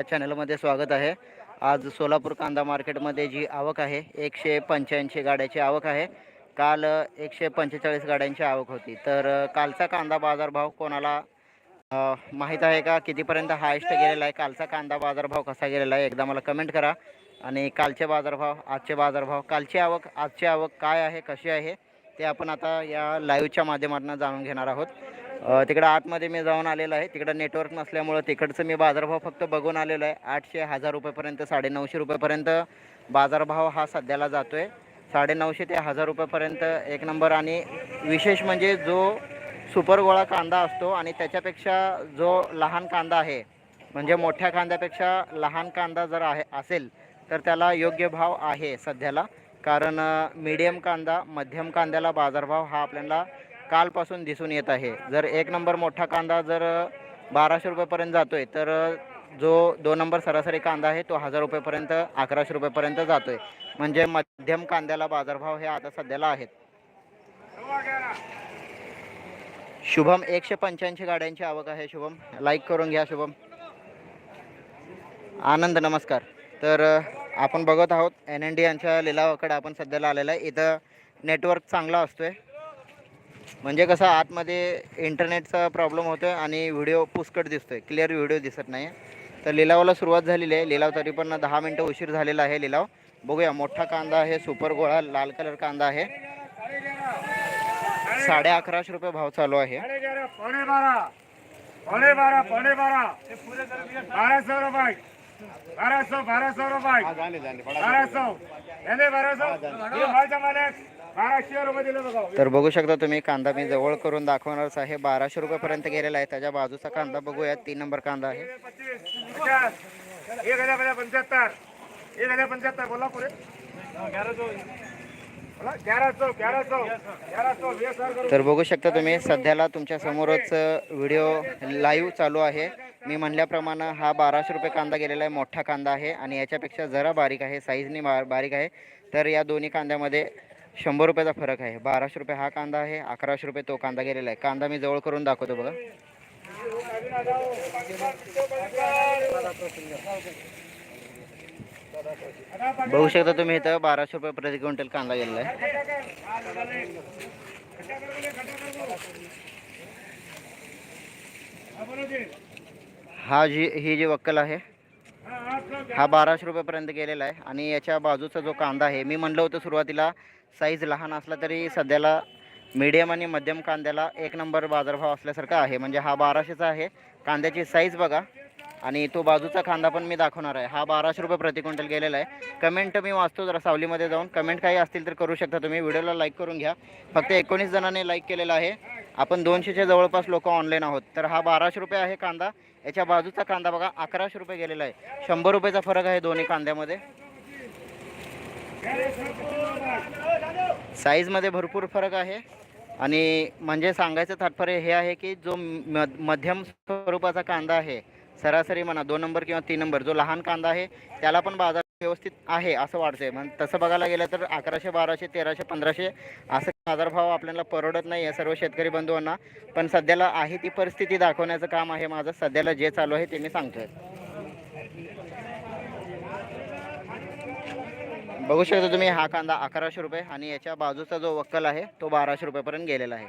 या चॅनलमध्ये स्वागत आहे. आज सोलापूर कांदा मार्केटमध्ये जी आवक आहे एकशे पंच्याऐंशी गाड्याची आवक आहे. काल एकशे पंचेचाळीस गाड्यांची आवक होती. तर कालचा कांदा बाजारभाव कोणाला माहीत आहे का? कितीपर्यंत हायस्ट गेलेला आहे? कालचा कांदा बाजारभाव कसा गेलेला आहे? एकदा मला कमेंट करा. आणि कालचे बाजारभाव आजचे बाजारभाव कालची आवक आजची आवक काय आहे कशी आहे ते आपण आता या लाईव्हच्या माध्यमातून जाणून घेणार आहोत. तिकडं आतमध्ये मी जाऊन आलेलो आहे. तिकडं नेटवर्क नसल्यामुळं तिकडचं मी बाजारभाव फक्त बघून आलेलो आहे. आठशे हजार रुपयेपर्यंत साडेनऊशे रुपयेपर्यंत बाजारभाव हा सध्याला जातो आहे साडेनऊशे ते हजार रुपयेपर्यंत एक नंबर आणि विशेष म्हणजे जो सुपर गोळा कांदा असतो आणि त्याच्यापेक्षा जो लहान कांदा आहे म्हणजे मोठ्या कांद्यापेक्षा लहान कांदा जर आहे असेल तर त्याला योग्य भाव आहे सध्याला. कारण मीडियम कांदा मध्यम कांद्याला बाजारभाव हा आपल्याला कालपासून दिसून येत आहे. जर एक नंबर मोठा कांदा जर बाराशे रुपयेपर्यंत जातो आहे तर जो दोन नंबर सरासरी कांदा आहे तो हजार रुपयेपर्यंत अकराशे रुपयेपर्यंत जातो आहे म्हणजे मध्यम कांद्याला बाजारभाव हे आता सध्याला आहेत. शुभम एकशे पंच्याऐंशी गाड्यांची आवक आहे शुभम. लाईक करून घ्या शुभम. आनंद नमस्कार. तर आपण बघत आहोत एन एन डी यांच्या लिलावाकडे आपण सध्याला आलेलं आहे. इथं नेटवर्क चांगला असतो आहे म्हणजे कसं आतमध्ये इंटरनेटचा प्रॉब्लेम होतो आहे आणि व्हिडिओ पुष्कट दिसतो आहे क्लिअर व्हिडिओ दिसत नाही तर लिलावाला सुरुवात झालेली आहे. लिलाव तरी पण दहा मिनटं उशीर झालेला आहे लिलाव. बघूया मोठा कांदा आहे सुपर गोळा लाल कलर कांदा आहे. साडे अकराशे रुपये भाव चालू आहे. बारा बारा बारा. बारह सौ रुपए बारह सौ रुपए बारह सौ याने बारह सौ ये भाईचा मालक बाराशे रुपये दिले बघा. तर बघू शकता तुम्ही कांदा मी जवळ करून दाखवणारच आहे. बाराशे रुपयेपर्यंत गेलेला आहे. त्याच्या बाजूचा कांदा बघूया तीन नंबर कांदा आहे. पच्चीस पचास एक हजार पंच्याहत्तर. एक हजार पंच्याहत्तर बोला पुरे तर बघू शकता तुम्ही सध्याला तुमच्या समोरच व्हिडिओ लाईव्ह चालू आहे. मी म्हणल्याप्रमाणे हा बाराशे रुपये कांदा गेलेला आहे मोठा कांदा आहे आणि याच्यापेक्षा जरा बारीक आहे साईजने बा बारीक आहे. तर या दोन्ही कांद्यामध्ये शंभर रुपयाचा फरक आहे. बाराशे रुपये हा कांदा आहे अकराशे रुपये तो कांदा गेलेला आहे. कांदा मी जवळ करून दाखवतो बघा. बघू शकता तुम्ही इथं बाराशे रुपये प्रति क्विंटल कांदा गेलेला आहे. हा जी ही जी वक्कल आहे हा बाराशे रुपयेपर्यंत गेलेला आहे. आणि याच्या बाजूचा जो कांदा आहे मी म्हणलं होतं सुरुवातीला साईज लहान असला तरी सध्याला मीडियम आणि मध्यम कांद्याला एक नंबर बाजारभाव असल्यासारखा आहे. म्हणजे हा बाराशेचा आहे. कांद्याची साईज बघा. आणि तो बाजूचा कांदा पण मी दाखवणार आहे. हा बाराशे रुपये प्रति क्विंटल गेलेला आहे. कमेंट मी वाचतो जरा सावलीमध्ये जाऊन. कमेंट काही असतील तर करू शकता तुम्ही. व्हिडिओला लाईक करून घ्या. फक्त एकोणीस जणांनी लाईक केलेला आहे. आपण दोनशेच्या जवळपास लोक ऑनलाईन आहोत. तर हा बाराशे रुपये आहे कांदा याच्या बाजूचा कांदा बघा अकराशे रुपये गेलेला आहे. शंभर रुपयाचा फरक आहे दोन्ही कांद्यामध्ये साईजमध्ये भरपूर फरक आहे. आणि म्हणजे सांगायचं तात्पर्य हे आहे की जो म मध्यम स्वरूपाचा कांदा आहे सरासरी म्हणा दोन नंबर किंवा तीन नंबर जो लहान कांदा आहे त्याला पण बाजार व्यवस्थित आहे असं वाटतंय. मग तसं बघायला गेलं तर अकराशे बाराशे तेराशे पंधराशे असं बाजारभाव आपल्याला परवडत नाही आहे सर्व शेतकरी बंधूंना. पण सध्याला आहे ती परिस्थिती दाखवण्याचं काम आहे माझं. सध्याला जे चालू आहे ते मी सांगतोय. बघू शकता तुम्ही हा कांदा अकराशे रुपये आणि याच्या बाजूचा जो वक्कल आहे तो बाराशे रुपयेपर्यंत गेलेला आहे.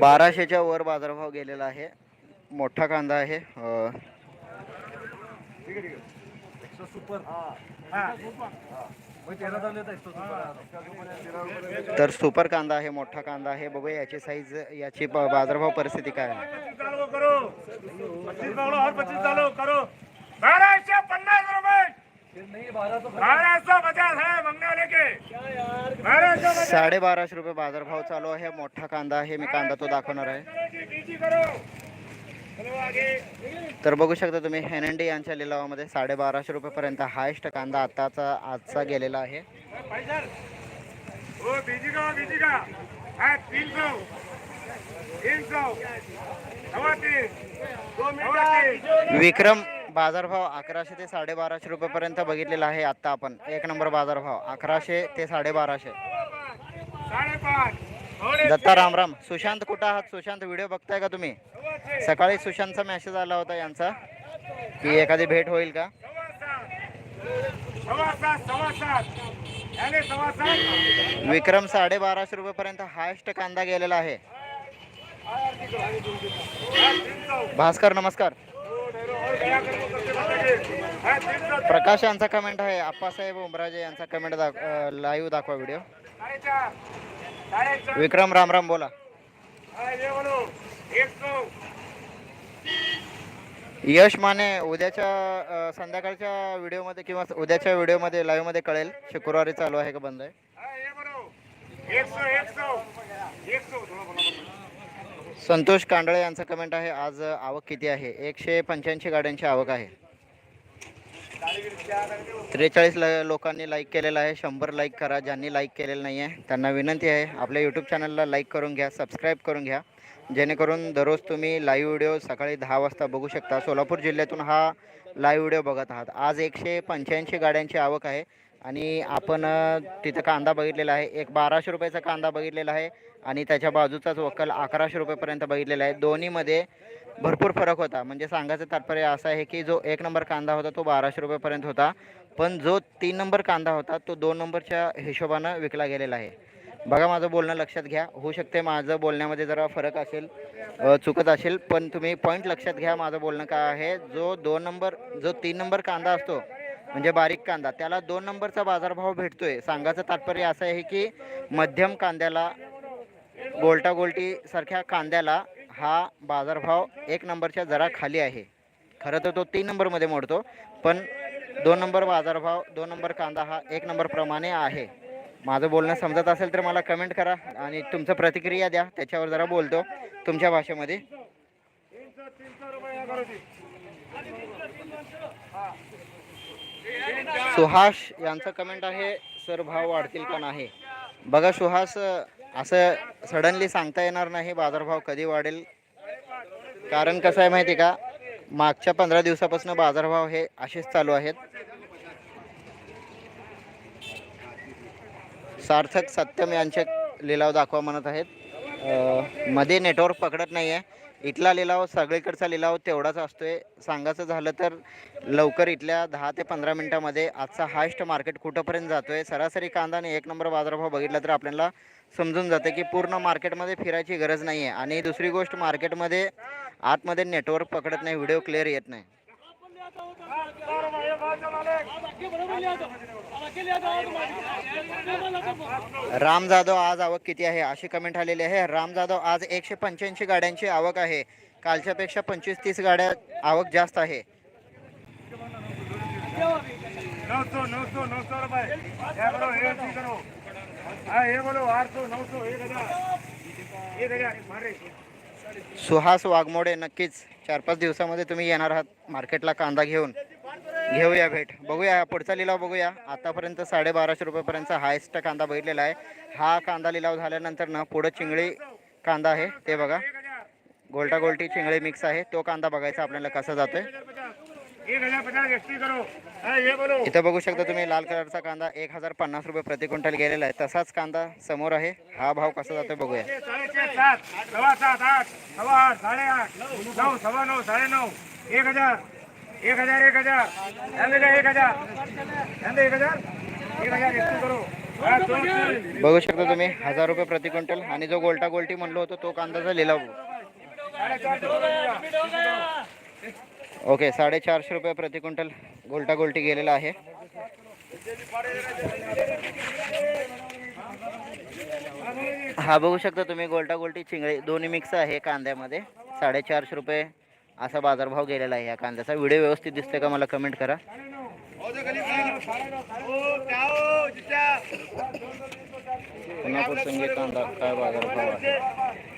बाराशेच्या वर बाजारभाव गेलेला आहे. मोठा कांदा आहे. तर सुपर कांदा आहे मोठा कांदा आहे. बघूया याची साईज याची बाजारभाव परिस्थिती काय आहे. करो बारहशे पन्नास रुपये. बारह सौ पचास। है मंगना लेके. बारह सौ पचास. साडेबाराशे रुपये बाजारभाव चालू आहे. मोठा कांदा आहे. मी कांदा तो दाखवणार आहे. तर बघू शकता तुम्ही एन एन डी यांच्या लिलावामध्ये साडेबाराशे रुपयेपर्यंत हायेस्ट कांदा आताचा आजचा गेलेला आहे. हाँ सौ. सौ. विक्रम बाजारभाव अकराशे ते साडेबाराशे रुपयेपर्यंत बघितलेला आहे आत्ता आपण. एक नंबर बाजारभाव अकराशे ते साडेबाराशे. दत्ता राम राम. दत्ता रामराम सुशांत कुठं आहात? सुशांत व्हिडिओ बघताय का तुम्ही? सकाळी सुशांतचा मेसेज आला होता यांचा की एखादी भेट होईल का? विक्रम साडेबाराशे रुपयेपर्यंत हायस्ट कांदा गेलेला आहे. भास्कर नमस्कार. प्रकाश यांचा कमेंट आहे. आप्पासाहेब उमराजे यांचा कमेंट दाख लाईव्ह दाखवा व्हिडिओ विक्रम राम राम विक्रम रामराम बोला. यश माने उद्याच्या संध्याकाळच्या व्हिडिओमध्ये किंवा उद्याच्या व्हिडिओमध्ये लाईव्हमध्ये कळेल शुक्रवारी चालू आहे का बंद आहे? संतोष कांडळे यांचं कमेंट आहे आज आवक किती आहे? एकशे पंच्याऐंशी गाड्यांची आवक आहे. त्रेचाळीस ल लोकांनी लाईक केलेलं आहे शंभर लाईक करा ज्यांनी लाईक केलेलं नाही आहे त्यांना विनंती आहे आपल्या यूट्यूब चॅनलला लाईक करून घ्या सबस्क्राईब करून घ्या. जेणेकरून दररोज तुम्ही लाईव्ह व्हिडिओ सकाळी दहा वाजता बघू शकता. सोलापूर जिल्ह्यातून हा लाईव्ह व्हिडिओ बघत आहात. आज एकशे पंच्याऐंशी गाड्यांची आवक आहे. आणि आपण तिथं कांदा बघितलेला आहे. एक बाराशे रुपयाचा कांदा बघितलेला आहे आणि त्याच्या बाजूचाच वक्कल अकराशे रुपयेपर्यंत बघितलेला आहे. दोन्हीमध्ये भरपूर फरक होता. म्हणजे सांगायचं तात्पर्य असं आहे की जो एक नंबर कांदा होता तो बाराशे रुपयेपर्यंत होता. पण जो तीन नंबर कांदा होता तो दोन नंबरच्या हिशोबानं विकला गेलेला आहे. बघा माझं बोलणं लक्षात घ्या. होऊ शकते माझं बोलण्यामध्ये जरा फरक असेल चुकत असेल पण तुम्ही पॉईंट लक्षात घ्या माझं बोलणं काय आहे. जो दोन नंबर जो तीन नंबर कांदा असतो म्हणजे बारीक कांदा. त्याला दोन नंबरचा बाजारभाव भेटतोय. सांगायचं तात्पर्य असं आहे की मध्यम कांद्याला गोलटा गोलटी सारख्या कांद्याला हा बाजारभाव एक नंबरच्या जरा खाली आहे. खरं तर तो तीन नंबरमध्ये मोडतो पण दोन नंबर बाजारभाव दोन नंबर कांदा हा एक नंबरप्रमाणे आहे. माझं बोलणं समजत असेल तर मला कमेंट करा आणि तुमचं प्रतिक्रिया द्या. त्याच्यावर जरा बोलतो तुमच्या भाषेमध्ये. सुहास यांचं कमेंट आहे सर भाव वाढतील का नाही? बघा सुहास असं सडनली सांगता येणार नाही बाजारभाव कधी वाढेल. कारण कसं आहे माहिती का? मागच्या पंधरा दिवसापासून बाजारभाव हे असेच चालू आहेत. सार्थक सत्यम यांचे लिलाव दाखवा म्हणत आहेत. मध्ये नेटवर्क पकडत नाही आहे इथला लिलाव सगळीकडचा लिलाव तेवढाच असतोय. सांगायचं झालं तर लवकर इथल्या दहा ते पंधरा मिनटामध्ये आजचा हायस्ट मार्केट कुठंपर्यंत जातोय? सरासरी कांदा आणि एक नंबर बाजारभाव बघितला तर आपल्याला समजून जाते की पूर्ण मार्केटमध्ये फिरायची गरज नाही आहे आणि दुसरी गोष्ट मार्केटमध्ये आतमध्ये नेटवर्क पकडत नाही व्हिडिओ क्लिअर येत नाही. राम जाधव आज आवक किती आहे? अशी कमेंट आलेली आहे. राम जाधव आज एकशे पंच्याऐंशी गाड्यांची आवक आहे. कालच्यापेक्षा पंचवीस तीस गाड्या आवक जास्त आहे. नौ सुहास वाघमोडे नक्कीच चार पाच दिवसामध्ये तुम्ही येणार आहात मार्केटला कांदा घेऊन. घेऊया भेट. बघूया पुढचा लिलाव बघूया. आतापर्यंत साडेबाराशे रुपयापर्यंत हायस्ट कांदा बघितलेला आहे. हा कांदा लिलाव झाल्यानंतर ना पुढं चिंगळी कांदा आहे ते बघा. गोलटा गोलटी चिंगळी मिक्स आहे. तो कांदा बघायचा आपल्याला कसा जातोय. हाँ इथं बघू शकता तुम्ही लाल कलरचा कांदा एक हजार पन्नास रुपये प्रति क्विंटल गेलेला आहे. तसाच कांदा समोर आहे. हा भाव कसा जातोय बघूया. एक हजार एक हजार एक हजार एक एक हाँ, बघू शकता तुम्ही हजार रुपये प्रति क्विंटल. आणि जो गोलटा गोलटी म्हणलो होतो तो लिलाव चार सौ रुपया। ओके साडेचारशे रुपये प्रति क्विंटल गोलटा गोलटी गेलेला आहे. हा बघू शकता तुम्ही गोलटा गोलटी चिंगळी दोन्ही मिक्स आहे कांद्यामध्ये. साडेचारशे रुपये असा बाजारभाव गेलेला आहे या कांद्याचा. व्हिडिओ व्यवस्थित दिसतोय का मला कमेंट करा. पुन्हा फुरसंगी कांदा काय बाजारभाव आहे?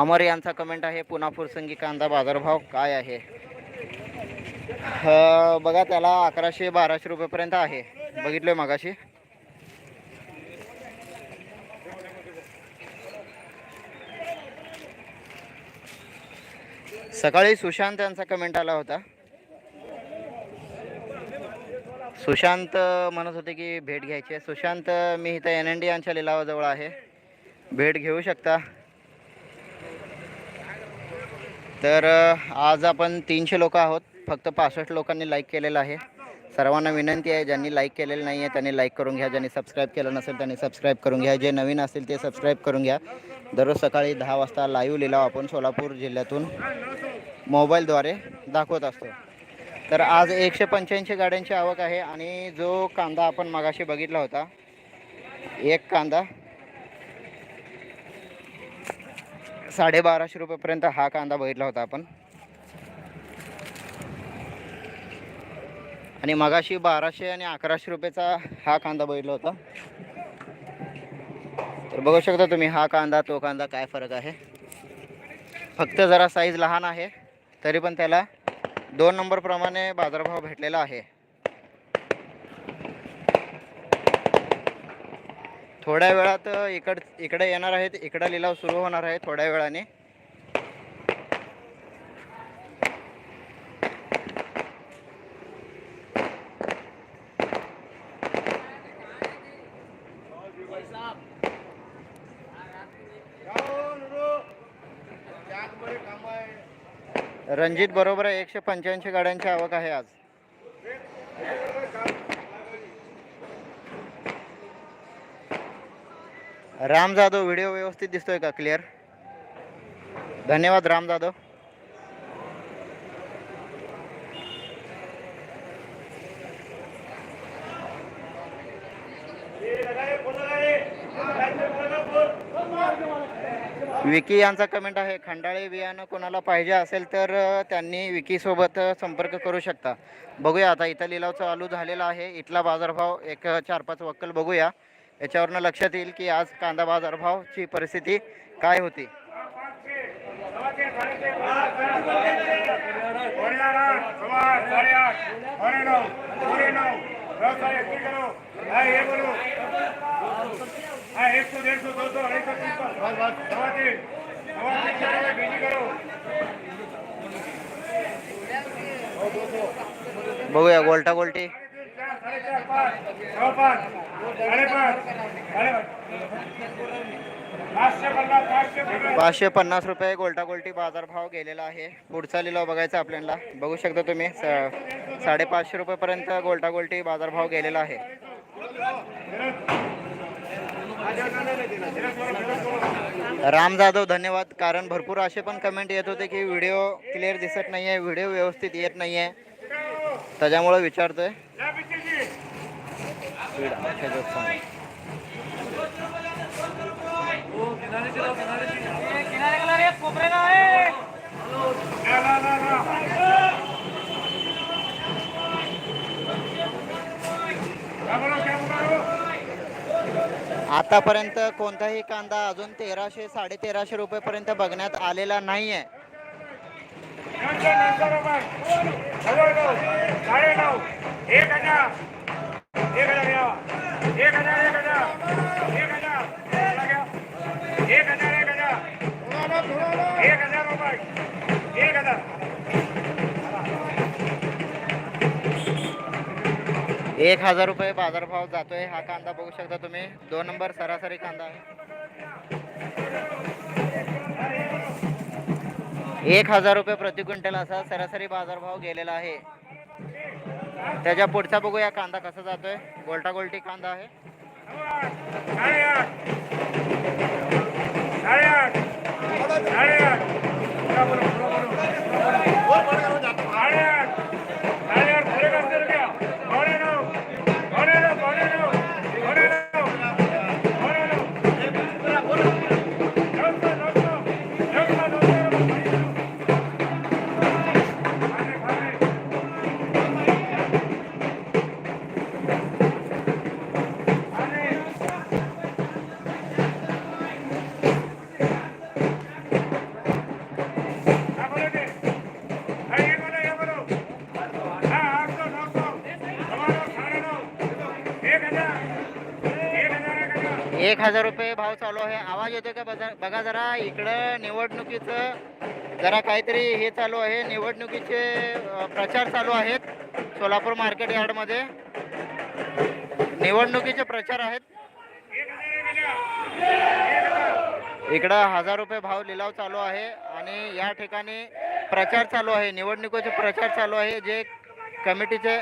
अमर यांचा कमेंट आहे पुन्हा फुरसंगी कांदा बाजारभाव काय आहे? बघा त्याला अकराशे बाराशे रुपयेपर्यंत आहे. बघितलोय मगाशी. सकाळी सुशांत यांचा कमेंट आला होता. सुशांत म्हणत होते की भेट घ्यायची आहे. सुशांत मी इथं एन एन डी यांच्या लिलावाजवळ आहे. भेट घेऊ शकता? तर आज आपण तीनशे लोक आहोत. फक्त पासष्ट लोकांनी लाईक केलेलं आहे. सर्वांना विनंती आहे ज्यांनी लाईक केलेलं नाही आहे त्यांनी लाईक करून घ्या. ज्यांनी सबस्क्राईब केलं नसेल त्यांनी सबस्क्राईब करून घ्या. जे नवीन असतील ते सबस्क्राईब करून घ्या. दररोज सकाळी दहा वाजता लाईव्ह लिलाव आपण सोलापूर जिल्ह्यातून मोबाईलद्वारे दाखवत असतो. तर आज एकशे पंच्याऐंशी गाड्यांची आवक आहे आणि जो कांदा आपण मगाशी बघितला होता एक कांदा साडेबाराशे रुपयेपर्यंत हा कांदा बघितला होता आपण. आणि मगाशी बाराशे आणि अकराशे रुपयेचा हा कांदा बघितला होता. तर बघू शकता तुम्ही हा कांदा तो कांदा काय फरक आहे. फक्त जरा साईज लहान आहे तरी पण त्याला दोन नंबरप्रमाणे बाजारभाव भेटलेला आहे. थोड्या वेळात इकड इकडे येणार आहेत इकडं लिलाव सुरू होणार आहे थोड्या वेळाने. रणजित बरोबर आहे एकशे पंच्याऐंशी गाड्यांची आवक आहे आज. राम जाधव व्हिडिओ व्यवस्थित दिसतोय का? क्लिअर धन्यवाद राम जाधव. विकी यांचा कमेंट आहे खंडाळे बियाणं कोणाला पाहिजे असेल तर त्यांनी विकीसोबत संपर्क करू शकता. बघूया आता इथं लिलाव चालू झालेला आहे. इथला बाजारभाव एक चार पाच वक्कल बघूया. याच्यावरनं लक्षात येईल की आज कांदा बाजारभावची परिस्थिती काय होती. बघूया गोलटा गोलटी पाचशे पन्नास रुपये गोल्टा गोल्टी बाजारभाव गेलेला आहे. पुढचा लिलाव बघायचा आपल्याला. बघू शकता तुम्ही स- साडेपाचशे रुपयेपर्यंत गोल्टा गोल्टी बाजारभाव गेलेला आहे. राम जाधव धन्यवाद. कारण भरपूर असे पण कमेंट येत होते की व्हिडिओ क्लिअर दिसत नाही आहे व्हिडिओ व्यवस्थित येत नाही आहे त्याच्यामुळं विचारतोय. स्पीड क्या बोलो आतापर्यंत कोणताही कांदा अजून तेराशे साडे तेराशे रुपयेपर्यंत बघण्यात आलेला नाही एक हजार रुपये बाजारभाव जातोय. हा कांदा बघू शकता तुम्ही. दोन नंबर सरासरी कांदा आहे. एक हजार रुपये प्रति क्विंटल असा सरासरी बाजारभाव गेलेला आहे. त्याच्या पुढचा बघूया कांदा कसा जातोय. गोलटा गोलटी कांदा आहे. साडेआठ हजार रुपये भाव चालू आहे. आवाज येतोय का बघा बघा जरा. इकडं निवडणुकीचं जरा काहीतरी हे चालू आहे. निवडणुकीचे प्रचार चालू आहेत सोलापूर मार्केट यार्डमध्ये. निवडणुकीचे प्रचार आहेत. इकडं हजार रुपये भाव लिलाव चालू आहे आणि या ठिकाणी प्रचार चालू आहे. निवडणुकीचे प्रचार चालू आहे. जे कमिटीचे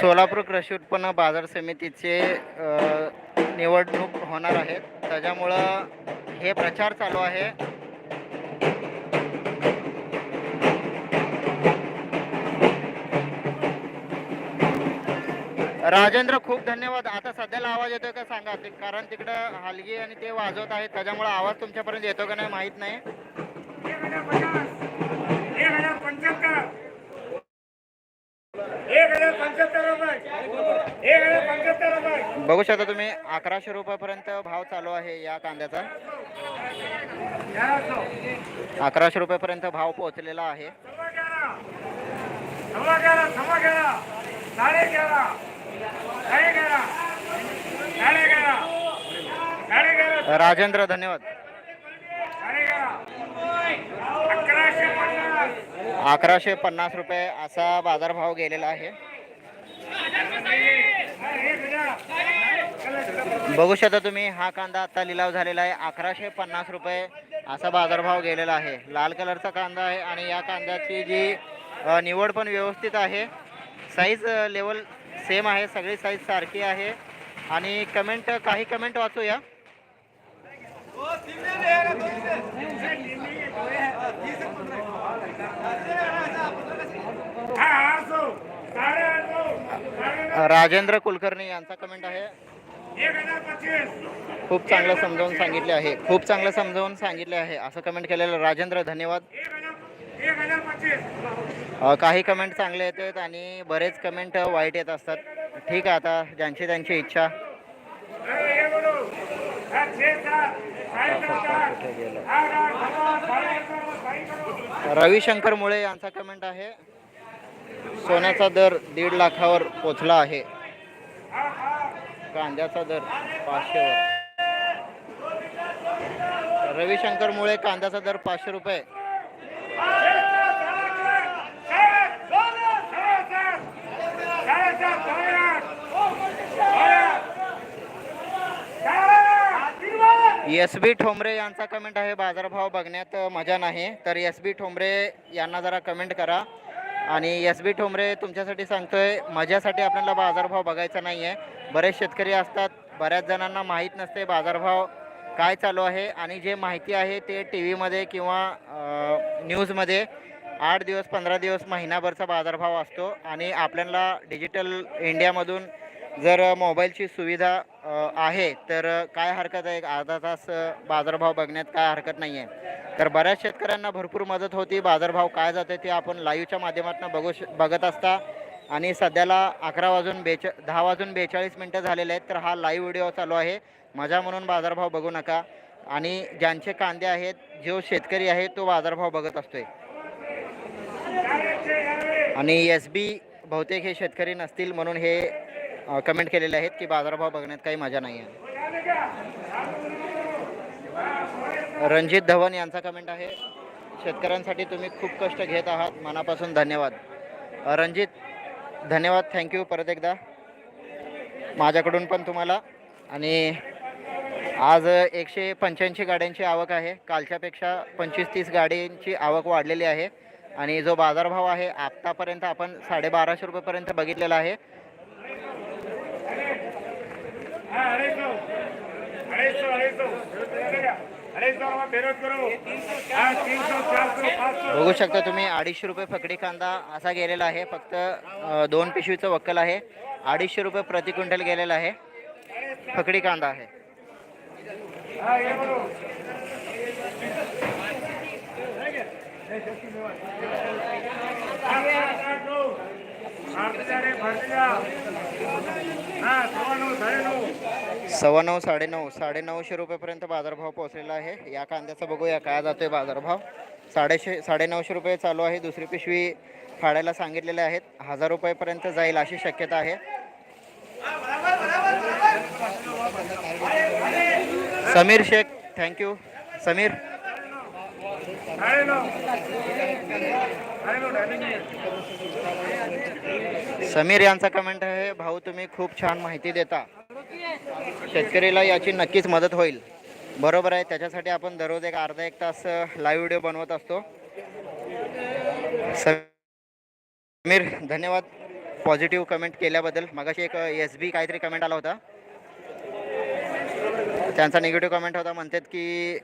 सोलापूर कृषी उत्पन्न बाजार समितीचे निवडणूक होणार आहेत त्याच्यामुळं हे प्रचार चालू आहे. राजेंद्र खूप धन्यवाद. आता सध्याला आवाज येतोय का सांगा? ते कारण तिकडं हलगी आणि ते वाजवत आहेत त्याच्यामुळे आवाज तुमच्यापर्यंत येतो का नाही माहीत नाही. बघू शकता तुम्ही अकराशे रुपयापर्यंत भाव चालू आहे या कांद्याचा. अकराशे रुपयापर्यंत भाव पोहोचलेला आहे. सव्वा ग्यारह राजेंद्र धन्यवाद. अकराशे पन्नास रुपये असा बाजारभाव गेलेला आहे. बघू शकता तुम्ही हा कांदा आता लिलाव झालेला आहे. अकराशे पन्नास रुपये असा बाजारभाव गेलेला आहे. लाल कलरचा कांदा आहे आणि या कांद्याची जी निवड पण व्यवस्थित आहे. साईज लेवल सेम आहे सगळी साईज सारखी आहे. आणि कमेंट काही कमेंट वाचूया. राजेंद्र कुलकर्णी यांचा कमेंट आहे. खूप चांगलं समजावून सांगितले आहे. खूप चांगलं समजावून सांगितले आहे. असं कमेंट केलेलं राजेंद्र धन्यवाद. काही कमेंट चांगले येतात आणि बरेच कमेंट वाईट येत असतात. ठीक आहे आता ज्यांची त्यांची इच्छा. रविशंकर मुळे यांचा कमेंट आहे. सोन्याचा दर दीड लाखावर पोचला आहे. कांद्याचा दर पाचशेवर. रविशंकर मुळे कांद्याचा दर पाचशे रुपये. एस बी ठोंबरे यांचा कमेंट आहे. बाजारभाव बघण्यात मजा नाही. तर एस बी ठोंबरे यांना जरा कमेंट करा. आणि एस बी ठोंबरे तुमच्यासाठी सांगतोय मजासाठी आपल्याला बाजारभाव बघायचा नाही आहे बरेच शेतकरी असतात बऱ्याच जणांना माहीत नसते बाजारभाव काय चालू आहे. आणि जे माहिती आहे ते टी व्हीमध्ये किंवा न्यूजमध्ये आठ दिवस पंधरा दिवस महिनाभरचा बाजारभाव असतो. आणि आपल्याला डिजिटल इंडियामधून जर मोबाईलची सुविधा आहे तर काय हरकत आहे? अर्धा तास बाजारभाव बघण्यात काय हरकत नाही आहे तर बऱ्याच शेतकऱ्यांना भरपूर मदत होती. बाजारभाव काय जाते ते आपण लाईव्हच्या माध्यमातून बघू श बघत असता. आणि सध्याला अकरा वाजून बेचा दहा वाजून बेचाळीस मिनटं झालेले आहेत तर हा लाईव्ह व्हिडिओ चालू आहे. मजा म्हणून बाजारभाव बघू नका. आणि ज्यांचे कांदे आहेत जो शेतकरी आहे तो बाजारभाव बघत असतोय. आणि एस बी बहुतेक हे शेतकरी नसतील म्हणून हे कमेंट केलेले आहेत की बाजारभाव बघण्यात काही मजा नाही आहे. रणजित धवन यांचा कमेंट आहे. शेतकऱ्यांसाठी तुम्ही खूप कष्ट घेत आहात. मनापासून धन्यवाद. रणजित धन्यवाद. थँक्यू परत एकदा. माझ्याकडून पण तुम्हाला. आणि आज एकशे पंच्याऐंशी गाड्यांची आवक आहे. कालच्यापेक्षा पंचवीस तीस गाड्यांची आवक वाढलेली आहे. आणि जो बाजारभाव आहे आत्तापर्यंत आपण साडेबाराशे रुपयेपर्यंत बघितलेला आहे अढ़ाई सौ अढ़ाई सौ अढ़ाई सौ अढ़ाई सौ रुपये बेरोज करो हाँ तीन सौ चार सौ पाँच सौ बघू शकता तुम्ही अडीचशे रुपये फकडी कांदा असा गेलेला आहे. फक्त दोन पिशवीचं वक्कल आहे. अडीचशे रुपये प्रति क्विंटल गेलेला आहे. फकडी कांदा आहे. सव्वा नऊ साडेनऊ. साडेनऊशे रुपयेपर्यंत बाजारभाव पोहोचलेला आहे. या कांद्याचा बघूया काय जातोय बाजारभाव. साडेशे साडेनऊशे रुपये चालू आहे. दुसरी पिशवी फाडायला सांगितलेले आहेत. हजार रुपयेपर्यंत जाईल अशी शक्यता आहे. समीर शेख थँक्यू समीर समीर यांचा कमेंट आहे भाऊ तुम्ही खूप छान माहिती देता. शेतकरीला याची नक्कीच मदत होईल. बरोबर आहे त्याच्यासाठी आपण दररोज एक अर्धा एक तास लाईव्ह व्हिडिओ बनवत असतो. समीर धन्यवाद पॉझिटिव्ह कमेंट केल्याबद्दल. मगाशी एक एस बी काहीतरी कमेंट आला होता. त्यांचा निगेटिव्ह कमेंट होता म्हणतात की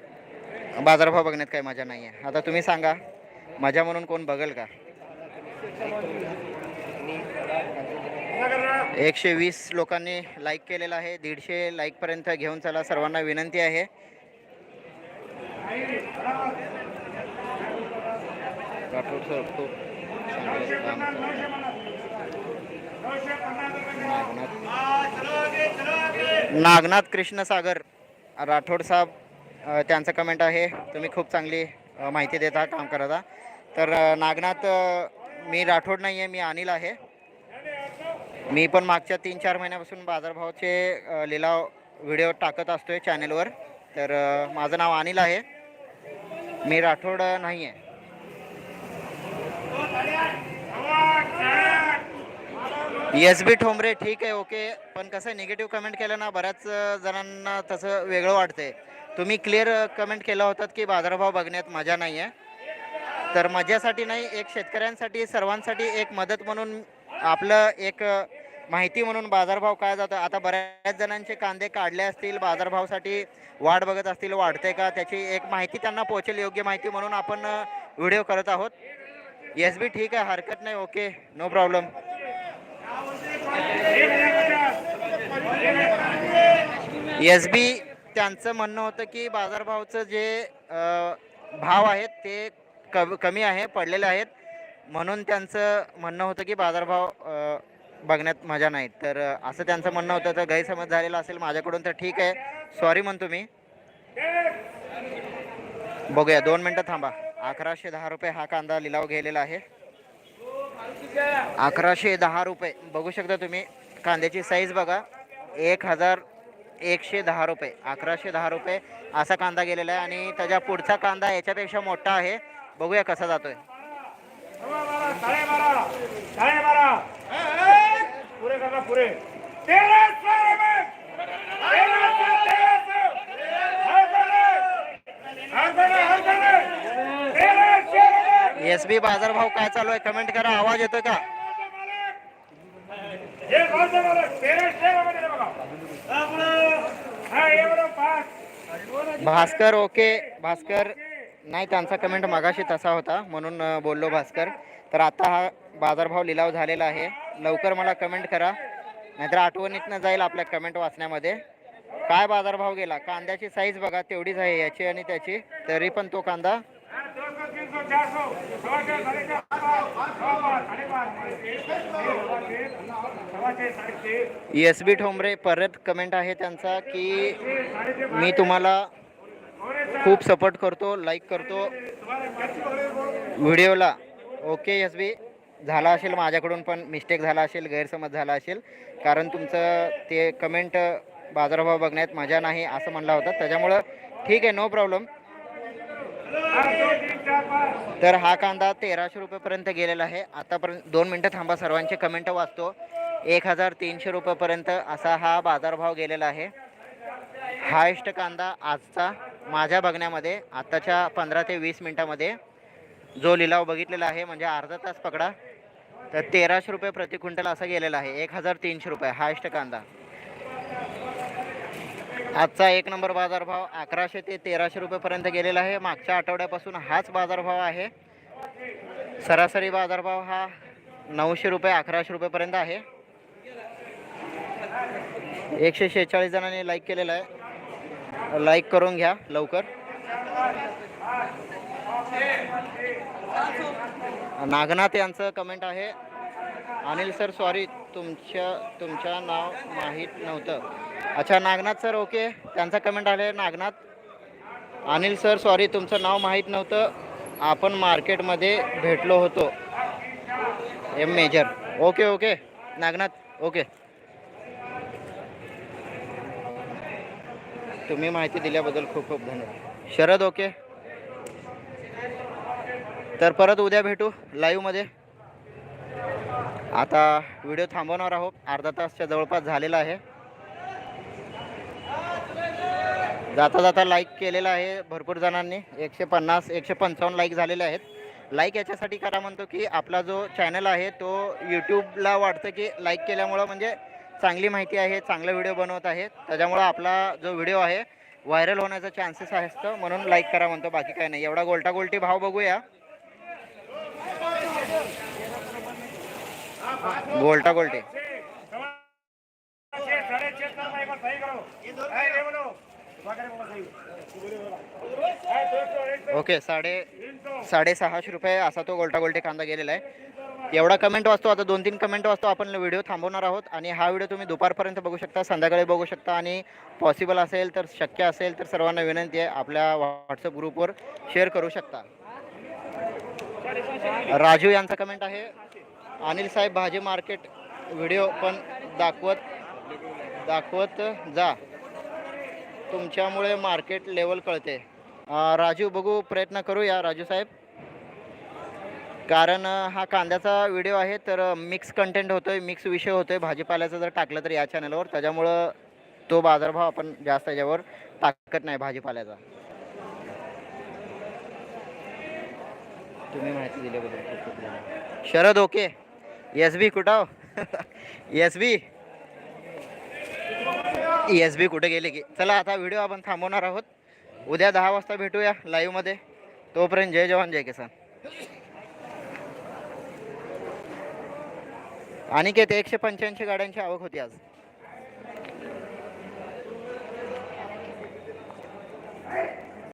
बाजारभाव बघण्यात काही मजा नाही आहे आता तुम्ही सांगा मजा म्हणून कोण बघेल का? एकशे वीस लोकांनी लाईक केलेलं आहे. दीडशे लाईकपर्यंत घेऊन चला. सर्वांना विनंती आहे. राठोड सर खूप नागनाथ कृष्णसागर राठोड साहेब. त्यांचं कमेंट आहे. तुम्ही खूप चांगली माहिती देता काम करता. तर नागनाथ मी राठोड नाही आहे मी अनिल आहे. मी पण मागच्या तीन चार महिन्यापासून बाजारभावाचे लिलाव व्हिडिओ टाकत असतो आहे चॅनेलवर. तर माझं नाव अनिल आहे. मी राठोड नाही आहे एस बी ठोंबरे ठीक आहे ओके पण कसं निगेटिव्ह कमेंट केलं ना बऱ्याच जणांना तसं वेगळं वाटतंय. तुम्ही क्लिअर कमेंट केला होतात की बाजारभाव बघण्यात मजा नाही आहे तर मजासाठी नाही एक शेतकऱ्यांसाठी सर्वांसाठी एक मदत म्हणून आपलं एक माहिती म्हणून बाजारभाव काय जातो. आता बऱ्याच जणांचे कांदे काढले असतील बाजारभावासाठी वाढ बघत असतील वाढते का? त्याची एक माहिती त्यांना पोहोचेल योग्य माहिती म्हणून आपण व्हिडिओ करत आहोत. येस बी ठीक आहे हरकत नाही okay no problem yes B त्यांचं म्हणणं होतं की बाजारभावचं जे भाव आहेत ते कमी आहे पडलेले आहेत. म्हणून त्यांचं म्हणणं होतं की बाजारभाव बघण्यात मजा नाही. तर असं त्यांचं म्हणणं होतं. तर गैरसमज झालेला असेल माझ्याकडून तर ठीक आहे. सॉरी म्हणतो मी बघूया. दोन मिनटं थांबा. अकराशे दहा रुपये हा कांदा लिलाव गेलेला आहे. अकराशे दहा रुपये. बघू शकता तुम्ही. कांद्याची साईज बघा. एक हजार एकशे दहा रुपये अकराशे दहा रुपये असा कांदा गेलेला आहे आणि त्याच्या पुढचा कांदा याच्यापेक्षा मोठा आहे. बघूया कसा जातोय. एस बी बाजारभाव काय चालू आहे? कमेंट करा. आवाज येतोय का? भास्कर ओके. भास्कर नाही त्यांचा कमेंट मागाशी तसा होता म्हणून बोललो भास्कर. तर आता हा बाजारभाव लिलाव झालेला आहे. लवकर मला कमेंट करा. नाहीतर आठवणीतनं जाईल आपल्या कमेंट वाचण्यामध्ये. काय बाजारभाव गेला? कांद्याची साईज बघा तेवढीच आहे याची आणि त्याची. तरी पण तो कांदा दो एस बी ठोंबरे परत कमेंट आहे त्यांचा की मी तुम्हाला खूप सपोर्ट करतो लाईक करतो. व्हिडिओला ओके एस बी. झाला असेल माझ्याकडून पण मिस्टेक झाला असेल गैरसमज झाला असेल. कारण तुमचं ते कमेंट बाजारभाव बघण्यात मजा नाही असं म्हणला होता. त्याच्यामुळं ठीक आहे नो प्रॉब्लेम आठ दो तीन चार पाँच तर हा कांदा तेराशे रुपयेपर्यंत गेलेला आहे. आतापर्यंत दोन मिनटं थांबा सर्वांचे कमेंट वाचतो. एक हजार तीनशे रुपयेपर्यंत असा हा बाजारभाव गेलेला आहे. हायेस्ट कांदा आजचा माझ्या बघण्यामध्ये आत्ताच्या पंधरा ते वीस मिनटामध्ये जो लिलाव बघितलेला आहे म्हणजे अर्धा तास पकडा तर तेराशे रुपये प्रति क्विंटल असा गेलेला आहे. एक हजार तीनशे रुपये हायेस्ट कांदा. आजचा एक नंबर बाजारभाव अकराशे ते तेराशे रुपयेपर्यंत गेलेला आहे. मागच्या आठवड्यापासून हाच बाजारभाव आहे. सरासरी बाजारभाव हा नऊशे रुपये अकराशे रुपयेपर्यंत आहे. एकशे शेहेचाळीस जणांनी लाईक केलेलं आहे. लाईक करून घ्या लवकर. नागनाथ यांचं कमेंट आहे. अनिल सर सॉरी तुमच्या तुमच्या नाव माहीत नव्हतं. अच्छा नागनाथ सर ओके. त्यांचा कमेंट आले नागनाथ. अनिल सर सॉरी तुमचं नाव माहीत नव्हतं. आपण मार्केटमध्ये भेटलो होतो. M major okay okay. Nagnath okay. तुम्ही माहिती दिल्याबद्दल खूप खूप धन्यवाद. शरद ओके. तर परत उद्या भेटू लाईव्हमध्ये आता व्हिडिओ थांबवणार आहोत. अर्धा तासच्या जवळपास झालेला आहे. जाता जाता लाईक केलेला आहे भरपूर जणांनी एकशे पन्नास एकशे पंचावन्न लाईक झालेले आहेत लाईक याच्यासाठी करा म्हणतो की आपला जो चॅनल आहे तो यूट्यूबला वाटतं की लाईक केल्यामुळं म्हणजे चांगली माहिती आहे चांगला व्हिडिओ बनवत आहे त्याच्यामुळं आपला जो व्हिडिओ आहे व्हायरल होण्याचा चान्सेस असतं म्हणून लाईक करा म्हणतो बाकी काय नाही एवढा गोलटा गोलटी भाव बघूया गोलटा गोलटे ओके साडे साडेसहाशे रुपये असा तो गोलटा गोलटे कांदा गेलेला आहे. एवढा कमेंट वाचतो आता दोन तीन कमेंट वाचतो आपण व्हिडिओ थांबवणार आहोत आणि हा व्हिडिओ तुम्ही दुपारपर्यंत बघू शकता संध्याकाळी बघू शकता आणि पॉसिबल असेल तर शक्य असेल तर सर्वांना विनंती आहे आपल्या व्हॉट्सअप ग्रुपवर शेअर करू शकता. राजू यांचा कमेंट आहे. अनिल साहेब भाजी मार्केट व्हिडिओ पण दाखवत दाखवत जा. तुमच्यामुळे मार्केट लेवल कळते. राजू बघू प्रयत्न करूया राजू साहेब. कारण हा कांद्याचा व्हिडिओ आहे तर मिक्स कंटेंट होतो आहे मिक्स विषय होतो आहे भाजीपाल्याचं जर टाकलं तर या चॅनलवर त्याच्यामुळं तो बाजारभाव आपण जास्त याच्यावर टाकत नाही भाजीपाल्याचा. तुम्ही माहिती दिल्याबद्दल शरद ओके एस बी कुठाव एस बी एस बी कुठे गेले की? चला आता व्हिडिओ आपण थांबवणार आहोत. उद्या दहा वाजता भेटूया लाईव्हमध्ये तोपर्यंत जय जवान जय किसान. आणि ते एकशे पंच्याऐंशी गाड्यांची आवक होती आज.